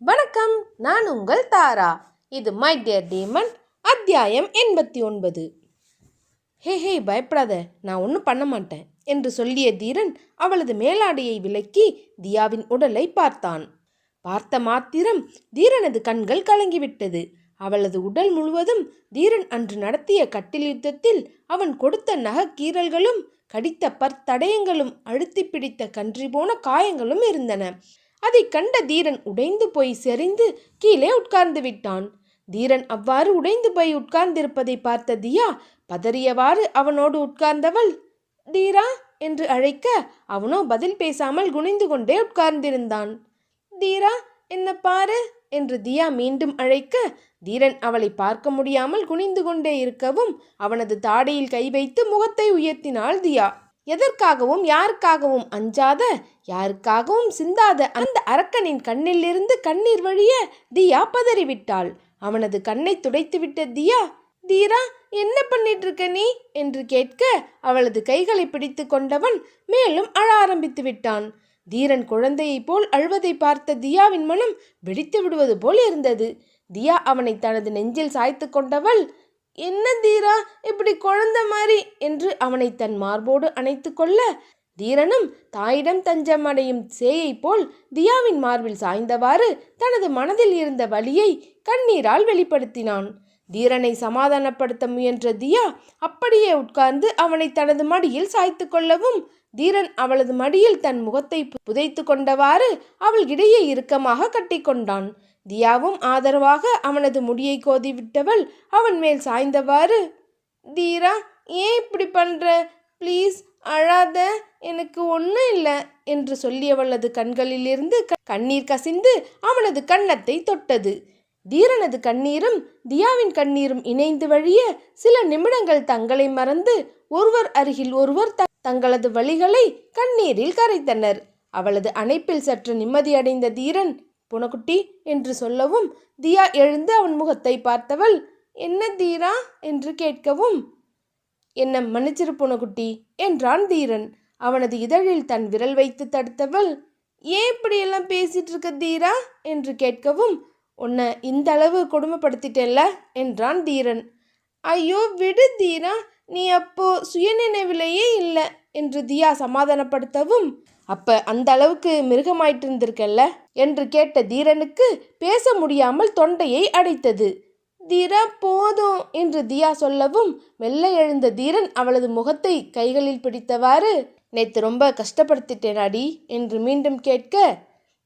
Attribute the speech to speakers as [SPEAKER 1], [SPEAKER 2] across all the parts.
[SPEAKER 1] வணக்கம் நான் உங்கள் தாரா. இது மை டியர் டீமன் அத்தியாயம் எண்பத்தி ஒன்பது. ஹே ஹே பயப்படாத நான் ஒன்றும் பண்ண மாட்டேன் என்று சொல்லிய தீரன் அவளது மேலாடையை விலக்கி தியாவின் உடலை பார்த்தான். பார்த்த மாத்திரம் தீரனது கண்கள் கலங்கிவிட்டது. அவளது உடல் முழுவதும் தீரன் அன்று நடத்திய கட்டில் யுத்தத்தில் அவன் கொடுத்த நகக்கீறல்களும் கடித்த பற்தடயங்களும் அழுத்தி பிடித்த கன்றி போன காயங்களும் இருந்தன. அதைக் கண்ட தீரன் உடைந்து போய் செறிந்து கீழே உட்கார்ந்து விட்டான். தீரன் அவ்வாறு உடைந்து போய் உட்கார்ந்திருப்பதை பார்த்த தியா பதறியவாறு அவனோடு உட்கார்ந்தவள் தீரா? என்று அழைக்க அவனோ பதில் பேசாமல் குனிந்து கொண்டே உட்கார்ந்திருந்தான். தீரா என்ன பாரு? என்று தியா மீண்டும் அழைக்க தீரன் அவளை பார்க்க முடியாமல் குனிந்து கொண்டே இருக்கவும் அவனது தாடையில் கை வைத்து முகத்தை உயர்த்தினாள் தியா. எதற்காகவும் யாருக்காகவும் அஞ்சாத யாருக்காகவும் சிந்தாத அந்த அரக்கனின் கண்ணிலிருந்து கண்ணீர் வழிய தியா பதறிவிட்டாள். அவனது கண்ணை துடைத்துவிட்ட தியா தீரா என்ன பண்ணிட்டு இருக்க நீ? என்று கேட்க அவளது கைகளை பிடித்து கொண்டவன் மேலும் அழ ஆரம்பித்து விட்டான். தீரன் குழந்தையைப் போல் அழுவதை பார்த்த தியாவின் மனம் வெடித்து விடுவது போல் இருந்தது. தியா அவனை தனது நெஞ்சில் சாய்த்து கொண்டவள் என்ன தீரா? இப்படி குழந்தை மாதிரி? என்று அவனை தன் மார்போடு அணைத்து கொள்ள தீரனும் தாயிடம் தஞ்சம் அடையும் சேயை போல் தியாவின் மார்பில் சாய்ந்தவாறு தனது மனதில் இருந்த வலியை கண்ணீரால் வெளிப்படுத்தினான். தீரனை சமாதானப்படுத்த முயன்ற தியா அப்படியே உட்கார்ந்து அவனை தனது மடியில் சாய்த்து கொள்ளவும் தீரன் அவளது மடியில் தன் முகத்தை புதைத்து கொண்டவாறு அவள் இடையே இறுக்கமாக கட்டிக்கொண்டான் தியாவும் ஆதரவாக அவனது முடியை கோதிவிட்டவள் அவன் மேல் சாய்ந்தவாறு தீரா ஏன் இப்படி பண்ற? ப்ளீஸ் அழாத எனக்கு ஒன்றும் இல்லை என்று சொல்லியவளது கண்களிலிருந்து கண்ணீர் கசிந்து அவனது கன்னத்தை தொட்டது. தீரனது கண்ணீரும் தியாவின் கண்ணீரும் இணைந்து வழிய சில நிமிடங்கள் தங்களை மறந்து ஒருவர் அருகில் ஒருவர் தங்களது வழிகளை கண்ணீரில் கரைத்தனர். அவளது அணைப்பில் சற்று நிம்மதியடைந்த தீரன் புனக்குட்டி என்று சொல்லவும் தியா எழுந்து அவன் முகத்தை பார்த்தவள். என்ன தீரா? என்று கேட்கவும் என்ன மன்னிச்சிரு புனக்குட்டி என்றான் தீரன். அவனது இதழில் தன் விரல் வைத்து தடுத்தவள். ஏன் இப்படியெல்லாம் பேசிட்டு இருக்க தீரா? என்று கேட்கவும் உன்னை இந்த அளவு கொடுமைப்படுத்திட்டேல்ல? என்றான் தீரன். ஐயோ விடு தீரா. நீ அப்போ சுயநினைவிலேயே இல்லை என்று தியா சமாதானப்படுத்தவும் அப்ப அந்த அளவுக்கு மிருகமாயிட்டு இருந்திருக்கல்ல என்று கேட்ட தீரனுக்கு பேச முடியாமல் தொண்டையை அடைத்தது. தீரா போதும் என்று தியா சொல்லவும் மெல்ல எழுந்த தீரன் அவளது முகத்தை கைகளில் பிடித்தவாறு நேத்து ரொம்ப கஷ்டப்படுத்திட்டேன் அடி என்று மீண்டும் கேட்க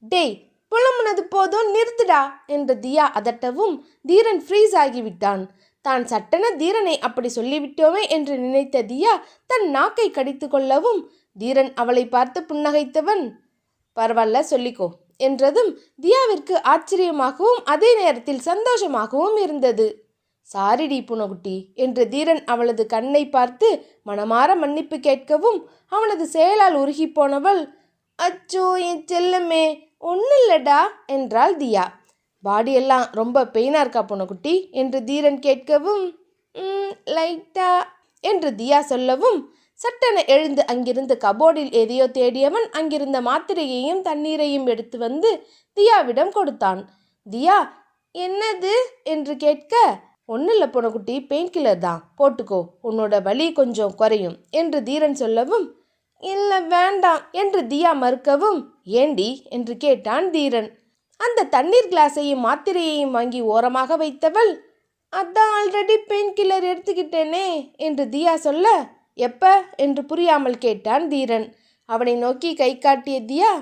[SPEAKER 1] டேய் புலமுனது போதும் நிறுத்துடா என்று தியா அதட்டவும் தீரன் ஃப்ரீஸ் ஆகிவிட்டான். தான் சட்டென தீரனை அப்படி சொல்லிவிட்டோமே என்று நினைத்த தியா தன் நாக்கை கடித்து கொள்ளவும் தீரன் அவளை பார்த்து புன்னகைத்தவன் பரவாயில்ல சொல்லிக்கோ என்றதும் தியாவிற்கு ஆச்சரியமாகவும் அதே நேரத்தில் சந்தோஷமாகவும் இருந்தது. சாரிடி புனகுட்டி என்று தீரன் அவளது கண்ணை பார்த்து மனமாற மன்னிப்பு கேட்கவும் அவனது செயலால் உருகி போனவள் அச்சோ என் செல்லமே ஒன்றும் என்றாள் தியா. பாடியெல்லாம் ரொம்ப பெயினாக இருக்கா புனகுட்டி என்று தீரன் கேட்கவும் லைட்டா என்று தியா சொல்லவும் சட்டென எழுந்து அங்கிருந்து கபோர்டில் எதையோ தேடியவன் அங்கிருந்த மாத்திரையையும் தண்ணீரையும் எடுத்து வந்து தியாவிடம் கொடுத்தான். தியா என்னது? என்று கேட்க ஒன்றும் இல்லை பொனக்குட்டி பெயின் கில்லர் தான். போட்டுக்கோ உன்னோட வலி கொஞ்சம் குறையும் என்று தீரன் சொல்லவும் இல்லை வேண்டாம் என்று தியா மறுக்கவும் ஏண்டி? என்று கேட்டான் தீரன். அந்த தண்ணீர் கிளாஸையும் மாத்திரையையும் வாங்கி ஓரமாக வைத்தவள் அதான் ஆல்ரெடி பெயின் கில்லர் எடுத்துக்கிட்டேனே என்று தியா சொல்ல எப்ப என்று புரியாமல் கேட்டான் தீரன். அவனை நோக்கி கை காட்டிய தியா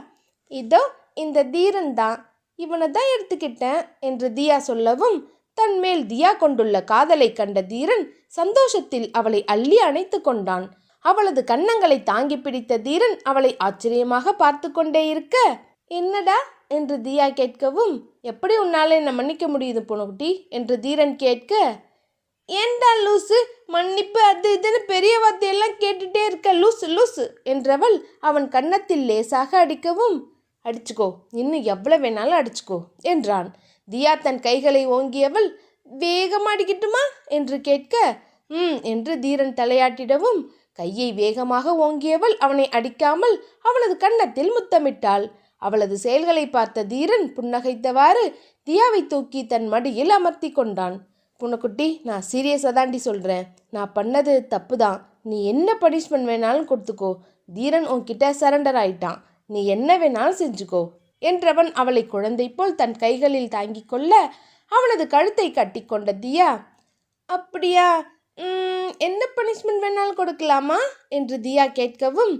[SPEAKER 1] இதோ இந்த தீரன் தான் இவனை தான் எடுத்துக்கிட்டேன் என்று தியா சொல்லவும் தன் மேல் தியா கொண்டுள்ள காதலை கண்ட தீரன் சந்தோஷத்தில் அவளை அள்ளி அணைத்து கொண்டான். அவளது கன்னங்களை தாங்கி பிடித்த தீரன் அவளை ஆச்சரியமாக பார்த்து கொண்டே இருக்க என்னடா? என்று தியா கேட்கவும் எப்படி உன்னால என்னை மன்னிக்க முடியுது பொண்ணுக்குட்டி என்று தீரன் கேட்க ஏண்டா லூசு? மன்னிப்பு அது இதுன்னு பெரிய வார்த்தையெல்லாம் கேட்டுட்டே இருக்க லூசு லூசு என்றவள் அவன் கன்னத்தில் லேசாக அடிக்கவும் அடிச்சுக்கோ இன்னும் எவ்வளோ வேணாலும் அடிச்சுக்கோ என்றான். தியா தன் கைகளை ஓங்கியவள் வேகமாக அடிக்கட்டுமா? என்று கேட்க ம் என்று தீரன் தலையாட்டிடவும் கையை வேகமாக ஓங்கியவள் அவனை அடிக்காமல் அவனது கன்னத்தில் முத்தமிட்டாள். அவளது செயல்களை பார்த்த தீரன் புன்னகைத்தவாறு தியாவை தூக்கி தன் மடியில் அமர்த்தி கொண்டான். புனக்குட்டி நான் சீரியஸாக தாண்டி சொல்கிறேன் நான் பண்ணது தப்பு தான் நீ என்ன பனிஷ்மெண்ட் வேணாலும் கொடுத்துக்கோ. தீரன் உன்கிட்ட சரண்டர் ஆயிட்டான். நீ என்ன வேணாலும் செஞ்சுக்கோ. என்றவன் அவளை குழந்தை போல் தன் கைகளில் தாங்கி கொள்ள அவனது கழுத்தை கட்டிக்கொண்ட தியா அப்படியா? என்ன பனிஷ்மெண்ட் வேணாலும் கொடுக்கலாமா? என்று தியா கேட்கவும்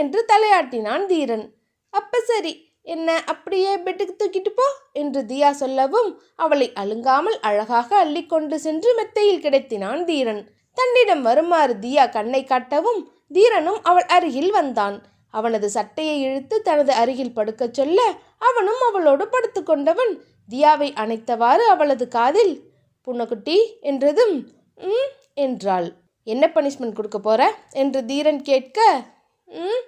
[SPEAKER 1] என்று தலையாட்டினான் தீரன். அப்ப சரி என்ன அப்படியே பெட்டுக்கு தூக்கிட்டு போ என்று தியா சொல்லவும் அவளை அழுங்காமல் அழகாக அள்ளிக்கொண்டு சென்று மெத்தையில் கிடைத்தினான் தீரன். தன்னிடம் வருமாறு தியா கண்ணை காட்டவும் தீரனும் அவள் அருகில் வந்தான். அவனது சட்டையை இழுத்து தனது அருகில் படுக்கச் சொல்ல அவனும் அவளோடு படுத்துக்கொண்டவன் தியாவை அணைத்தவாறு அவளது காதில் புன்னக்குட்டி என்றதும் ம் என்றாள். என்ன பனிஷ்மெண்ட் கொடுக்க போற? என்று தீரன் கேட்க ம்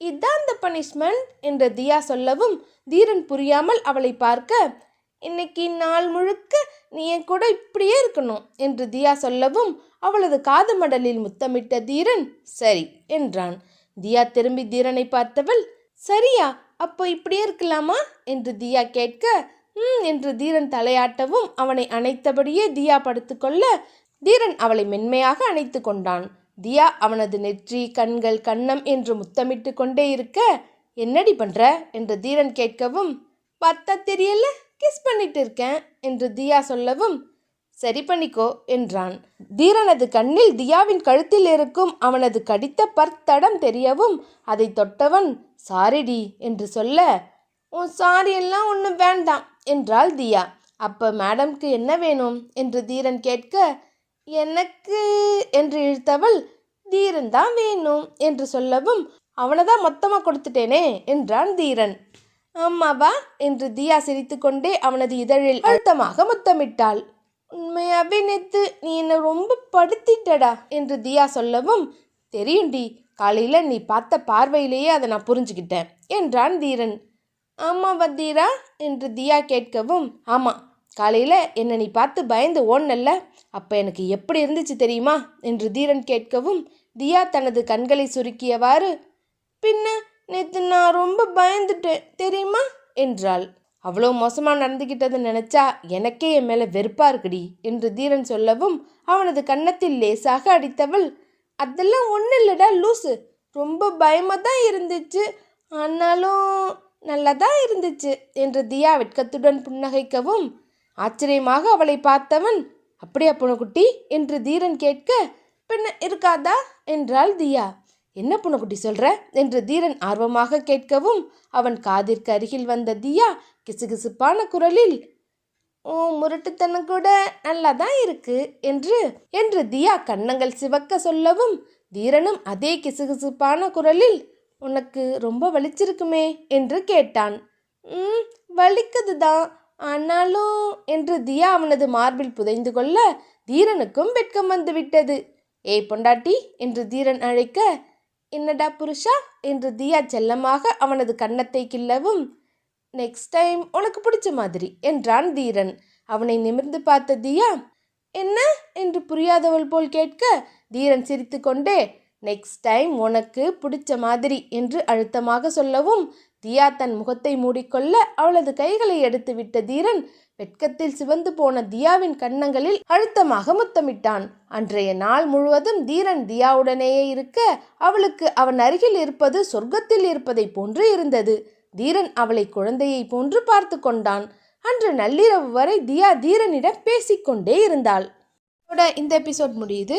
[SPEAKER 1] இதான் இந்த பனிஷ்மெண்ட் என்று தியா சொல்லவும் தீரன் புரியாமல் அவளை பார்க்க இன்னைக்கு நாள் முழுக்க நீ என் கூட இப்படியே இருக்கணும் என்று தியா சொல்லவும் அவளது காது மடலில் முத்தமிட்ட தீரன் சரி என்றான். தியா திரும்பி தீரனை பார்த்தவள் சரியா அப்போ இப்படியே இருக்கலாமா? என்று தியா கேட்க ம் என்று தீரன் தலையாட்டவும் அவனை அணைத்தபடியே தியா படுத்துக்கொள்ள தீரன் அவளை மென்மையாக அணைத்து கொண்டான். தியா அவனது நெற்றி கண்கள் கண்ணம் என்று முத்தமிட்டு கொண்டே இருக்க என்னடி பண்ற? என்று தீரன் கேட்கவும் பார்த்தா தெரியல கிஸ் பண்ணிட்டு இருக்கேன் என்று தியா சொல்லவும் சரி பண்ணிக்கோ என்றான். தீரனது கண்ணில் தியாவின் கழுத்தில் இருக்கும் அவனது கடித்த பர்த்தடம் தெரியவும் அதை தொட்டவன் சாரிடி என்று சொல்ல உன் சாரி எல்லாம் ஒன்றும் வேண்டாம் என்றாள் தியா. அப்போ மேடம்க்கு என்ன வேணும்? என்று தீரன் கேட்க எனக்கு என்று இழுத்தவள் தீரன் தான் வேணும் என்று சொல்லவும் அவனை தான் மொத்தமாக கொடுத்துட்டேனே என்றான் தீரன். ஆமாவா என்று தியா சிரித்துக்கொண்டே அவனது இதழில் அழுத்தமாக முத்தமிட்டாள். உண்மையாவே நேத்து நீ என்னை ரொம்ப படுத்திட்டடா என்று தியா சொல்லவும் தெரியும்டி காலையில் நீ பார்த்த பார்வையிலேயே அதை நான் புரிஞ்சுக்கிட்டேன் என்றான் தீரன். ஆமாவா தீரா என்று தியா கேட்கவும் ஆமாம் காலையில் என்னை நீ பார்த்து பயந்து ஓடனல்ல அப்போ எனக்கு எப்படி இருந்துச்சு தெரியுமா? என்று தீரன் கேட்கவும் தியா தனது கண்களை சுருக்கியவாறு பின்ன நேற்று நான் ரொம்ப பயந்துட்டேன் தெரியுமா? என்றாள். அவ்வளோ மோசமாக நடந்துக்கிட்டதை நினச்சா எனக்கே என் மேலே வெறுப்பாக இருக்குடி என்று தீரன் சொல்லவும் அவனது கன்னத்தில் லேசாக அடித்தவள் அதெல்லாம் ஒன்றும் இல்லைடா லூசு. ரொம்ப பயமாக தான் இருந்துச்சு. ஆனாலும் நல்லா தான் இருந்துச்சு என்று தியா வெட்கத்துடன் புன்னகைக்கவும் ஆச்சரியமாக அவளை பார்த்தவன் அப்படியா புனக்குட்டி என்று தீரன் கேட்க பின்ன இருக்காதா? என்றாள் தியா. என்ன புனக்குட்டி சொல்ற? என்று தீரன் ஆர்வமாக கேட்கவும் அவன் காதிற்கு அருகில் வந்த தியா கிசுகிசுப்பான குரலில் ஓ முரட்டுத்தனம் கூட நல்லா தான் இருக்கு என்று என்று தியா கன்னங்கள் சிவக்க சொல்லவும் தீரனும் அதே கிசுகிசுப்பான குரலில் உனக்கு ரொம்ப வலிச்சிருக்குமே என்று கேட்டான். ம் வலிக்குது தான் ஆனாலும் என்று தியா அவனது மார்பில் புதைந்து கொள்ள தீரனுக்கும் வெட்கம் வந்து விட்டது ஏய் பொண்டாட்டி என்று தீரன் அழைக்க என்னடா புருஷா? என்று தியா செல்லமாக அவனது கன்னத்தை கிள்ளவும் நெக்ஸ்ட் டைம் உனக்கு பிடிச்ச மாதிரி என்றான் தீரன். அவனை நிமிர்ந்து பார்த்த தியா என்ன? என்று புரியாதவள் போல் கேட்க தீரன் சிரித்துக்கொண்டே நெக்ஸ்ட் டைம் உனக்கு பிடிச்ச மாதிரி என்று அழுத்தமாக சொல்லவும் தியா தன் முகத்தை மூடிக்கொள்ள அவளது கைகளை எடுத்து விட்ட தீரன் வெட்கத்தில் சிவந்து போன தியாவின் கன்னங்களில் அழுத்தமாக முத்தமிட்டான். அன்றைய நாள் முழுவதும் தீரன் தியாவுடனேயே இருக்க அவளுக்கு அவன் அருகில் இருப்பது சொர்க்கத்தில் இருப்பதைப் போன்று இருந்தது. தீரன் அவளை குழந்தையைப் போன்று பார்த்து கொண்டான். அன்று நள்ளிரவு வரை தியா தீரனிடம் பேசிக்கொண்டே இருந்தாள். இந்த எபிசோட் முடியுது.